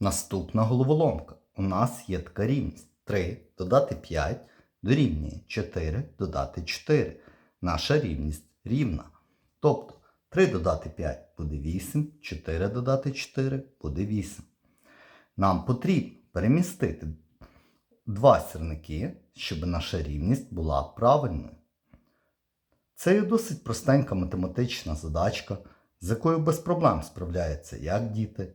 Наступна головоломка. У нас є така рівність. 3 додати 5 дорівнює 4 додати 4. Наша рівність рівна. Тобто 3 додати 5 буде 8, 4 додати 4 буде 8. Нам потрібно перемістити два сірники, щоб наша рівність була правильною. Це є досить простенька математична задачка, з якою без проблем справляються як діти,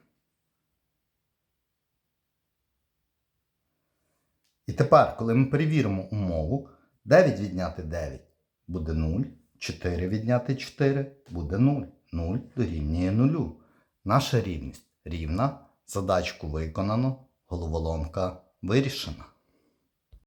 І тепер, коли ми перевіримо умову, 9 відняти 9 буде 0, 4 відняти 4 буде 0. 0 дорівнює 0. Наша рівність рівна, задачку виконано, головоломка вирішена.